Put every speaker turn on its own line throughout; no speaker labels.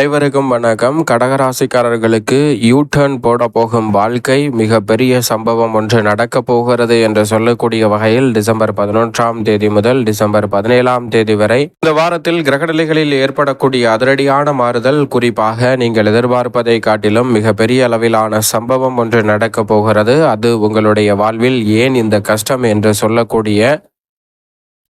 அனைவருக்கும் வணக்கம். கடகராசிக்காரர்களுக்கு யூ டர்ன் போட போகும் வாழ்க்கை மிக பெரிய சம்பவம் ஒன்று நடக்கப் போகிறது என்று சொல்லக்கூடிய வகையில் டிசம்பர் பதினொன்றாம் தேதி முதல் டிசம்பர் பதினேழாம் தேதி வரை இந்த வாரத்தில் கிரகநிலைகளில் ஏற்படக்கூடிய அதிரடியான மாறுதல் குறிப்பாக நீங்கள் எதிர்பார்ப்பதை காட்டிலும் மிக பெரிய அளவிலான சம்பவம் ஒன்று நடக்கப் போகிறது. அது உங்களுடைய வாழ்வில் ஏன் இந்த கஷ்டம் என்று சொல்லக்கூடிய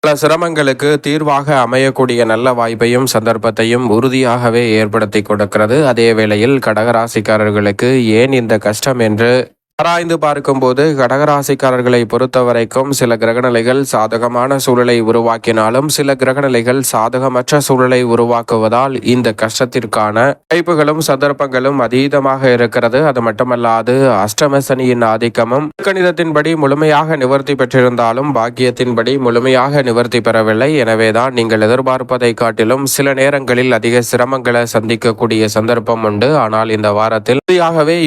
பல சிரமங்களுக்கு தீர்வாக அமையக்கூடிய நல்ல வாய்ப்பையும் சந்தர்ப்பத்தையும் உறுதியாகவே ஏற்படுத்தி கொடுக்கிறது. அதே வேளையில் கடகராசிக்காரர்களுக்கு ஏன் இந்த கஷ்டம் என்று ஆராய்ந்து பார்க்கும்போது கடகராசிக்காரர்களை பொறுத்தவரைக்கும் சில கிரகநிலைகள் சாதகமான சூழலை உருவாக்கினாலும் சில கிரகநிலைகள் சாதகமற்ற சூழலை உருவாக்குவதால் இந்த கஷ்டத்திற்கான வாய்ப்புகளும் சந்தர்ப்பங்களும் அதீதமாக இருக்கிறது. அது மட்டுமல்லாது அஷ்டம சனியின் ஆதிக்கமும் கணிதத்தின்படி முழுமையாக நிவர்த்தி பெற்றிருந்தாலும் பாக்கியத்தின்படி முழுமையாக நிவர்த்தி பெறவில்லை. எனவேதான் நீங்கள் எதிர்பார்ப்பதை காட்டிலும் சில நேரங்களில் அதிக சிரமங்களை சந்திக்கக்கூடிய சந்தர்ப்பம் உண்டு. ஆனால் இந்த வாரத்தில்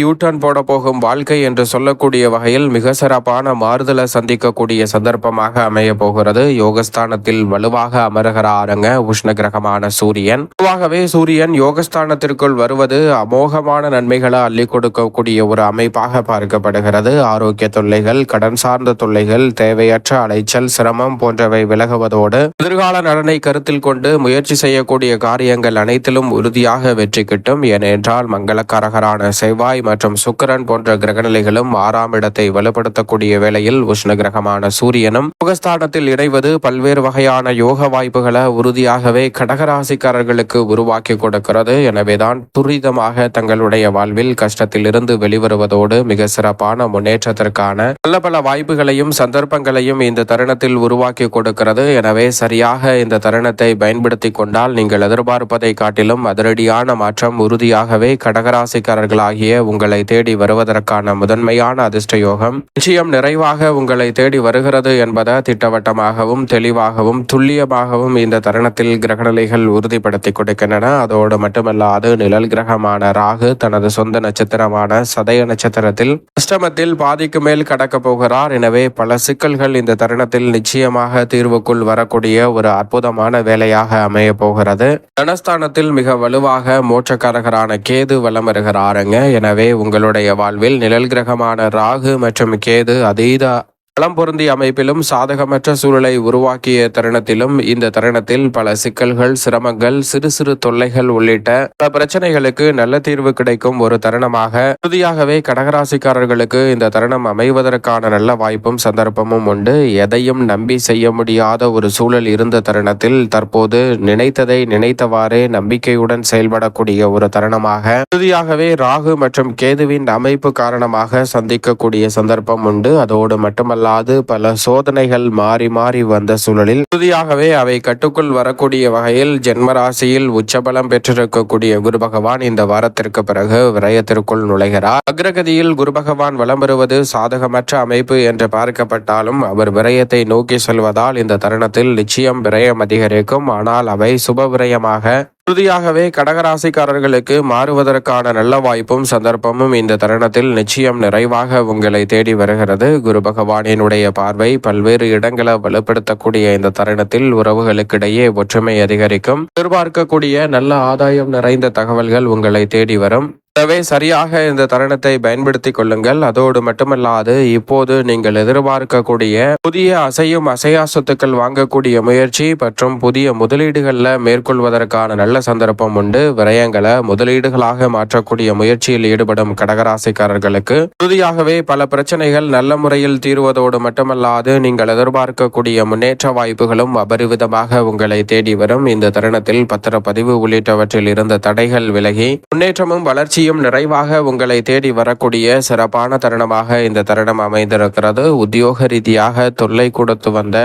யூ டர்ன் போட போகும் வாழ்க்கை என்று சொல்லக்கூடிய வகையில் மிக சிறப்பான மாறுதலை சந்திக்கக்கூடிய சந்தர்ப்பமாக அமைய போகிறது. யோகஸ்தானத்தில் வலுவாக அமருகிறாருங்க உஷ்ண கிரகமான சூரியன். பொதுவாகவே சூரியன் யோகஸ்தானத்திற்குள் வருவது அமோகமான நன்மைகளை அள்ளி கொடுக்கக்கூடிய ஒரு அமைப்பாக பார்க்கப்படுகிறது. ஆரோக்கிய தொல்லைகள் கடன் சார்ந்த தொல்லைகள் தேவையற்ற அலைச்சல் சிரமம் போன்றவை விலகுவதோடு எதிர்கால நலனை கருத்தில் கொண்டு முயற்சி செய்யக்கூடிய காரியங்கள் அனைத்திலும் உறுதியாக வெற்றி கிட்டும். ஏனென்றால் மங்களக்காரகரான செவ்வாய் மற்றும் சுக்கரன் போன்ற கிரகநிலைகளும் ஆறாம் இடத்தை வலுப்படுத்தக்கூடிய வேளையில் உஷ்ண கிரகமான சூரியனும் முகஸ்தானத்தில் இணைவது பல்வேறு வகையான யோக வாய்ப்புகளை உறுதியாகவே கடகராசிக்காரர்களுக்கு உருவாக்கி கொடுக்கிறது. எனவேதான் துரிதமாக தங்களுடைய வாழ்வில் கஷ்டத்தில் இருந்து வெளிவருவதோடு மிக சிறப்பான முன்னேற்றத்திற்கான நல்ல பல வாய்ப்புகளையும் சந்தர்ப்பங்களையும் இந்த தருணத்தில் உருவாக்கி கொடுக்கிறது. எனவே சரியாக இந்த தருணத்தை பயன்படுத்தி கொண்டால் நீங்கள் எதிர்பார்ப்பதை காட்டிலும் அதிரடியான மாற்றம் உறுதியாகவே கடகராசிக்காரர்களாகிய உங்களை தேடி வருவதற்கான முதன்மையான அதிர்ஷ்ட யோகம் நிச்சயம் நிறைவாக உங்களை தேடி வருகிறது என்பதை திட்டவட்டமாகவும் தெளிவாகவும் துல்லியமாகவும் இந்த தருணத்தில் கிரகநிலைகள் உறுதிப்படுத்தி கொடுக்கின்றன. அதோடு மட்டுமல்லாது நிழல் கிரகமான ராகு தனது சொந்த நட்சத்திரமான சதய நட்சத்திரத்தில் அஷ்டமத்தில் பாதிக்கு மேல் கடக்க போகிறார். எனவே பல சிக்கல்கள் இந்த தருணத்தில் நிச்சயமாக தீர்வுக்குள் வரக்கூடிய ஒரு அற்புதமான வேலையாக அமைய போகிறது. தனஸ்தானத்தில் மிக வலுவாக மோட்சக்காரகரான கேது வலம் வருகிறாருங்க. எனவே உங்களுடைய வாழ்வில் நிழல் கிரகமான ராகு மற்றும் கேது அதீத பலம் பொருந்திய அமைப்பிலும் சாதகமற்ற சூழலை உருவாக்கிய தருணத்திலும் இந்த தருணத்தில் பல சிக்கல்கள் சிரமங்கள் சிறு சிறு தொல்லைகள் உள்ளிட்ட பல பிரச்சனைகளுக்கு நல்ல தீர்வு கிடைக்கும் ஒரு தருணமாக. உறுதியாகவே கடகராசிக்காரர்களுக்கு இந்த தருணம் அமைவதற்கான நல்ல வாய்ப்பும் சந்தர்ப்பமும் உண்டு. எதையும் நம்பி செய்ய முடியாத ஒரு சூழல் இருந்த தருணத்தில் தற்போது நினைத்ததை நினைத்தவாறே நம்பிக்கையுடன் செயல்படக்கூடிய ஒரு தருணமாக. உறுதியாகவே ராகு மற்றும் கேதுவின் அமைப்பு காரணமாக சந்திக்கக்கூடிய சந்தர்ப்பம் உண்டு. அதோடு மட்டுமல்ல அல்லாது பல சோதனைகள் மாறி மாறி வந்த சூழலில் உறுதியாகவே அவை கட்டுக்குள் வரக்கூடிய வகையில் ஜென்மராசியில் உச்சபலம் பெற்றிருக்கக்கூடிய குரு பகவான் இந்த வாரத்திற்கு பிறகு விரயத்திற்குள் நுழைகிறார். அக்ரகதியில் குரு பகவான் வலம் வருவது சாதகமற்ற அமைப்பு என்று பார்க்கப்பட்டாலும் அவர் விரயத்தை நோக்கி செல்வதால் இந்த தருணத்தில் நிச்சயம் விரயம் அதிகரிக்கும். ஆனால் அவை சுப விரயமாக உறுதியாகவே கடகராசிக்காரர்களுக்கு மாறுவதற்கான நல்ல வாய்ப்பும் சந்தர்ப்பமும் இந்த தருணத்தில் நிச்சயம் நிறைவாக உங்களை தேடி வருகிறது. குரு பகவானினுடைய பார்வை பல்வேறு இடங்களை வலுப்படுத்தக்கூடிய இந்த தருணத்தில் உறவுகளுக்கிடையே ஒற்றுமை அதிகரிக்கும். எதிர்பார்க்கக்கூடிய நல்ல ஆதாயம் நிறைந்த தகவல்கள் உங்களை தேடி வரும். எனவே சரியாக இந்த தருணத்தை பயன்படுத்திக் கொள்ளுங்கள். அதோடு மட்டுமல்லாது இப்போது நீங்கள் எதிர்பார்க்கக்கூடிய புதிய அசையும் அசையா சொத்துக்கள் வாங்கக்கூடிய முயற்சி மற்றும் புதிய முதலீடுகளில் மேற்கொள்வதற்கான நல்ல சந்தர்ப்பம் உண்டு. விரயங்களை முதலீடுகளாக மாற்றக்கூடிய முயற்சியில் ஈடுபடும் கடகராசிக்காரர்களுக்கு உறுதியாகவே பல பிரச்சனைகள் நல்ல முறையில் தீர்வதோடு மட்டுமல்லாது நீங்கள் எதிர்பார்க்கக்கூடிய முன்னேற்ற வாய்ப்புகளும் அபரிவிதமாக உங்களை தேடி வரும். இந்த தருணத்தில் பத்திரப்பதிவு உள்ளிட்டவற்றில் இருந்த தடைகள் விலகி முன்னேற்றமும் வளர்ச்சியும் வெற்றியும் நிறைவாக உங்களை தேடி வரக்கூடிய சிறப்பான தருணமாக இந்த தருணம் அமைந்திருக்கிறது. உத்தியோக ரீதியாக தொல்லை கொடுத்து வந்த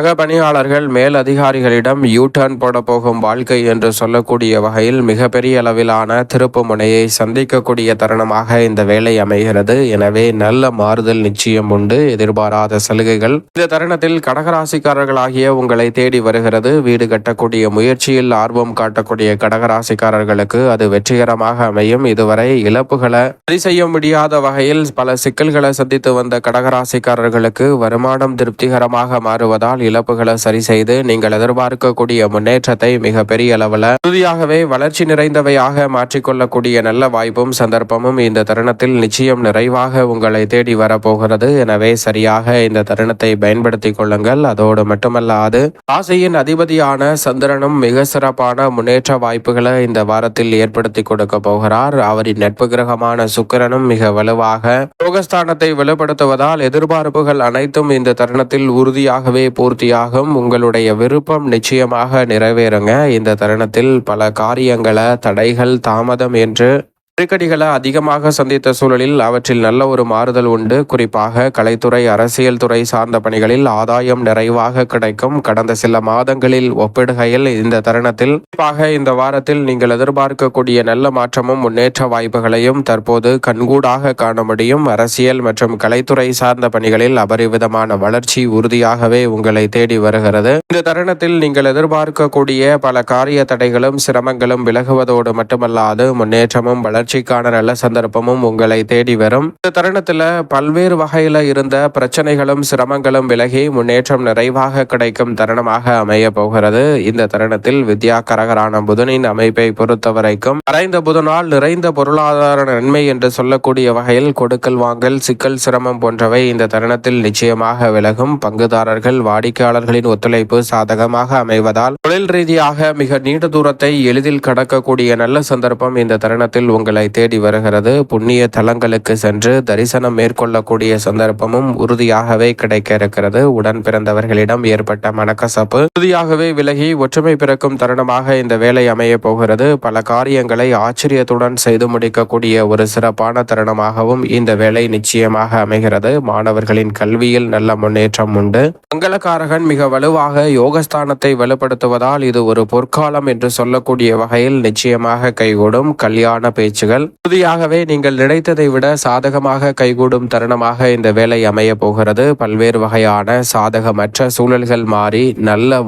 சக பணியாளர்கள் மேல் அதிகாரிகளிடம் யூ டர்ன் போட போகும் வாழ்க்கை என்று சொல்லக்கூடிய வகையில் மிகப்பெரிய அளவிலான திருப்பு முனையை சந்திக்கக்கூடிய தருணமாக இந்த வேலை அமைகிறது. எனவே நல்ல மாறுதல் நிச்சயம் உண்டு. எதிர்பாராத சலுகைகள். இந்த தருணத்தில் கடகராசிக்காரர்களாகிய உங்களை தேடி வருகிறது. வீடு கட்டக்கூடிய முயற்சியில் ஆர்வம் காட்டக்கூடிய கடகராசிக்காரர்களுக்கு அது வெற்றிகரமாக அமையும். இதுவரை இழப்புகளை சரி செய்ய முடியாத வகையில் பல சிக்கல்களை சந்தித்து வந்த கடகராசிக்காரர்களுக்கு வருமானம் திருப்திகரமாக மாறுவதால் இழப்புகளை சரி செய்து நீங்கள் எதிர்பார்க்கக்கூடிய முன்னேற்றத்தை மிக பெரிய அளவில் உறுதியாகவே வளர்ச்சி நிறைந்தவையாக மாற்றிக்கொள்ளக்கூடிய நல்ல வாய்ப்பும் சந்தர்ப்பமும் இந்த தருணத்தில் நிச்சயம் நிறைவாக உங்களை தேடி வரப்போகிறது. எனவே சரியாக இந்த தருணத்தை பயன்படுத்திக் கொள்ளுங்கள். அதோடு மட்டுமல்லாது ராசியின் அதிபதியான சந்திரனும் மிக சிறப்பான முன்னேற்ற வாய்ப்புகளை இந்த வாரத்தில் ஏற்படுத்தி கொடுக்க போகிறார். அவரின் நட்பு கிரகமான சுக்கிரனும் மிக வலுவாக யோகஸ்தானத்தை வலுப்படுத்துவதால் எதிர்பார்ப்புகள் அனைத்தும் இந்த தருணத்தில் உறுதியாகவே பூர்த்தியாகும் உங்களுடைய விருப்பம் நிச்சயமாக நிறைவேறுங்க. இந்த தருணத்தில் பல காரியங்களை தடைகள் தாமதம் என்று நெருக்கடிகளை அதிகமாக சந்தித்த சூழலில் அவற்றில் நல்ல ஒரு மாறுதல் உண்டு. குறிப்பாக கலைத்துறை அரசியல் துறை சார்ந்த பணிகளில் ஆதாயம் நிறைவாக கிடைக்கும். கடந்த சில மாதங்களில் ஒப்பிடுகையில் இந்த தருணத்தில் குறிப்பாக இந்த வாரத்தில் நீங்கள் எதிர்பார்க்கக்கூடிய நல்ல மாற்றமும் முன்னேற்ற வாய்ப்புகளையும் தற்போது கண்கூடாக காண முடியும். அரசியல் மற்றும் கலைத்துறை சார்ந்த பணிகளில் அபரிவிதமான வளர்ச்சி உறுதியாகவே உங்களை தேடி வருகிறது. இந்த தருணத்தில் நீங்கள் எதிர்பார்க்கக்கூடிய பல காரிய தடைகளும் சிரமங்களும் விலகுவதோடு மட்டுமல்லாது முன்னேற்றமும் வளர்ச்சி வளர்ச்சிக்கான நல்ல சந்தர்ப்பமும் உங்களை தேடி வரும். இந்த தருணத்துல பல்வேறு வகையில இருந்த பிரச்சனைகளும் சிரமங்களும் விலகி முன்னேற்றம் நிறைவாக கிடைக்கும் தருணமாக அமைய போகிறது. இந்த தருணத்தில் வித்யா கரகரான புதனின் அமைப்பை பொறுத்தவரைக்கும் மறைந்த புதனால் நிறைந்த பொருளாதார நன்மை என்று சொல்லக்கூடிய வகையில் கொடுக்கல் வாங்கல் சிக்கல் சிரமம் போன்றவை இந்த தருணத்தில் நிச்சயமாக விலகும். பங்குதாரர்கள் வாடிக்கையாளர்களின் ஒத்துழைப்பு சாதகமாக அமைவதால் தொழில் ரீதியாக மிக நீண்ட தூரத்தை எளிதில் கடக்கக்கூடிய நல்ல சந்தர்ப்பம் இந்த தருணத்தில் உங்கள் தேடி வருகிறது. புண்ணிய தலங்களுக்கு சென்று தரிசனம் மேற்கொள்ளக்கூடிய சந்தர்ப்பமும் உறுதியாகவே கிடைக்க இருக்கிறது உடன் பிறந்தவர்களிடம் ஏற்பட்ட மனக்கசப்பு உறுதியாகவே விலகி ஒற்றுமை பிறக்கும் தருணமாக இந்த வேலை அமைய போகிறது. பல காரியங்களை ஆச்சரியத்துடன் செய்து முடிக்கக்கூடிய ஒரு சிறப்பான தருணமாகவும் இந்த வேலை நிச்சயமாக அமைகிறது. மாணவர்களின் கல்வியில் நல்ல முன்னேற்றம் உண்டு. மங்களக்காரகன் மிக வலுவாக யோகஸ்தானத்தை வலுப்படுத்துவதால் இது ஒரு பொற்காலம் என்று சொல்லக்கூடிய வகையில் நிச்சயமாக கைகூடும். கல்யாண பேச்சு முயற்சிகள் உறுதியாகவே நீங்கள் நினைத்ததை விட சாதகமாக கைகூடும் தருணமாக இந்த வேலை அமைய போகிறது. பல்வேறு வகையான சாதகமற்ற சூழல்கள் மாறி நல்ல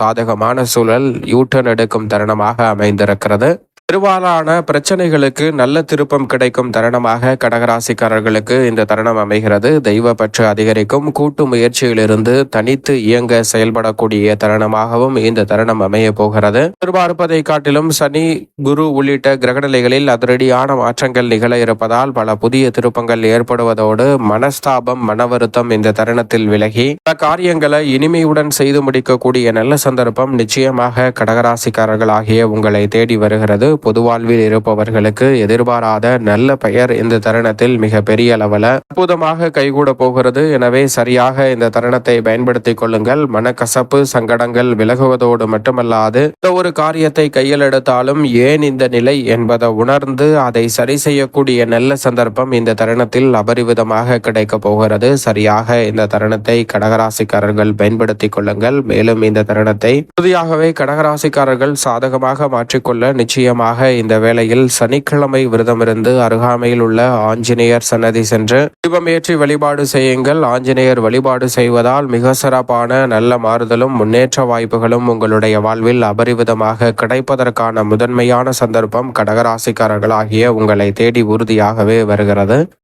சாதகமான சூழல் யூட்டன் எடுக்கும் தருணமாக அமைந்திருக்கிறது. பெரும்பாலான பிரச்சனைகளுக்கு நல்ல திருப்பம் கிடைக்கும் தருணமாக கடகராசிக்காரர்களுக்கு இந்த தருணம் அமைகிறது. தெய்வ பற்று அதிகரிக்கும். கூட்டு முயற்சியிலிருந்து தனித்து இயங்க செயல்படக்கூடிய தருணமாகவும் இந்த தருணம் அமைய போகிறது. எதிர்பார்ப்பதை காட்டிலும் சனி குரு உள்ளிட்ட கிரகநிலைகளில் அதிரடியான மாற்றங்கள் நிகழ இருப்பதால் பல புதிய திருப்பங்கள் ஏற்படுவதோடு மனஸ்தாபம் மன வருத்தம் இந்த தருணத்தில் விலகி பல காரியங்களை இனிமையுடன் செய்து முடிக்கக்கூடிய நல்ல சந்தர்ப்பம் நிச்சயமாக கடகராசிக்காரர்கள் ஆகிய உங்களை தேடி வருகிறது. பொது வாழ்வில் இருப்பவர்களுக்கு எதிர்பாராத நல்ல பெயர் இந்த தருணத்தில் மிக பெரிய அளவில் அற்புதமாக கைகூட போகிறது. எனவே சரியாக இந்த தருணத்தை பயன்படுத்திக் கொள்ளுங்கள். மனக்கசப்பு சங்கடங்கள் விலகுவதோடு மட்டுமல்லாது எந்த ஒரு காரியத்தை கையில் எடுத்தாலும் ஏன் இந்த நிலை என்பதை உணர்ந்து அதை சரி செய்யக்கூடிய நல்ல சந்தர்ப்பம் இந்த தருணத்தில் அபரிவிதமாக கிடைக்க போகிறது. சரியாக இந்த தருணத்தை கடகராசிக்காரர்கள் பயன்படுத்திக் கொள்ளுங்கள். மேலும் இந்த தருணத்தை உறுதியாகவே கடகராசிக்காரர்கள் சாதகமாக மாற்றிக்கொள்ள நிச்சயமாக இந்த வேளையில் சனிக்கிழமை விரதமிருந்து அருகாமையில் உள்ள ஆஞ்சநேயர் சன்னதி சென்று தீபமேற்றி வழிபாடு செய்யுங்கள். ஆஞ்சநேயர் வழிபாடு செய்வதால் மிக சிறப்பான நல்ல மாறுதலும் முன்னேற்ற வாய்ப்புகளும் உங்களுடைய வாழ்வில் அபரிவிதமாக கிடைப்பதற்கான முதன்மையான சந்தர்ப்பம் கடகராசிக்காரர்கள் ஆகிய உங்களை தேடி உறுதியாகவே வருகிறது.